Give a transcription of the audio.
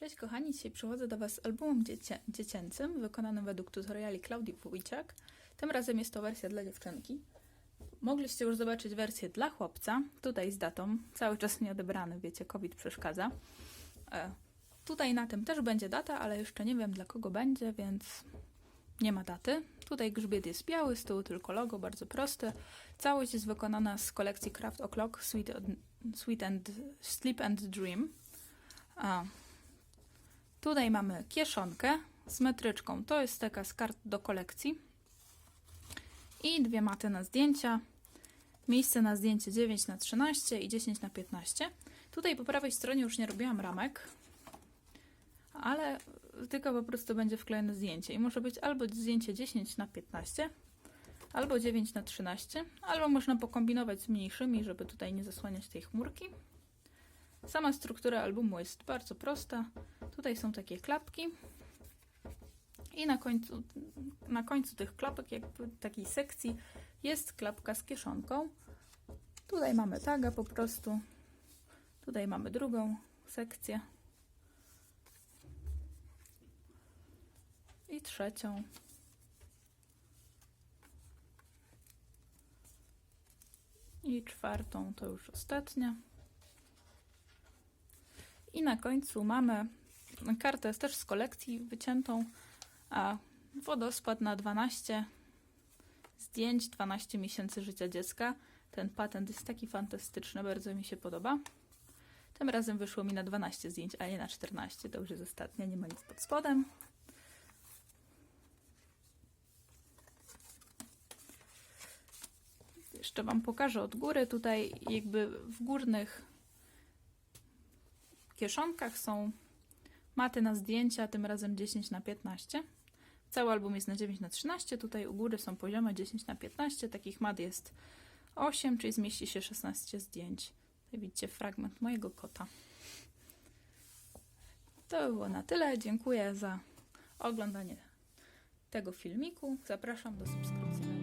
Cześć kochani, dzisiaj przychodzę do Was z albumem dziecię dziecięcym wykonanym według tutoriali Klaudii Wójciak. Tym razem jest to wersja dla dziewczynki. Mogliście już zobaczyć wersję dla chłopca, tutaj z datą, cały czas nie odebrany, wiecie, COVID przeszkadza. E, tutaj na tym też będzie data, ale jeszcze nie wiem dla kogo będzie, więc nie ma daty. Tutaj grzbiet jest biały, z tyłu tylko logo, bardzo proste. Całość jest wykonana z kolekcji Craft O'Clock Sweet, Sweet and Sleep and Dream. A, tutaj mamy kieszonkę z metryczką. To jest taka z kart do kolekcji. I dwie maty na zdjęcia. Miejsce na zdjęcie 9 na 13 i 10 na 15. Tutaj po prawej stronie już nie robiłam ramek, ale tylko po prostu będzie wklejone zdjęcie. I może być albo zdjęcie 10 na 15, albo 9 na 13, albo można pokombinować z mniejszymi, żeby tutaj nie zasłaniać tej chmurki. Sama struktura albumu jest bardzo prosta. Tutaj są takie klapki. I na końcu, na końcu tych klapek, jakby takiej sekcji, jest klapka z kieszonką. Tutaj mamy taga po prostu. Tutaj mamy drugą sekcję. I trzecią. I czwartą to już ostatnia. I na końcu mamy kartę jest też z kolekcji wyciętą, a wodospad na 12 zdjęć, 12 miesięcy życia dziecka. Ten patent jest taki fantastyczny, bardzo mi się podoba. Tym razem wyszło mi na 12 zdjęć, a nie na 14. To już jest ostatnia, nie ma nic pod spodem. Jeszcze Wam pokażę od góry. Tutaj jakby w górnych kieszonkach są maty na zdjęcia, tym razem 10 na 15. Cały album jest na 9 na 13. Tutaj u góry są poziome 10 na 15. Takich mat jest 8, czyli zmieści się 16 zdjęć. Tutaj widzicie fragment mojego kota. To by było na tyle. Dziękuję za oglądanie tego filmiku. Zapraszam do subskrypcji.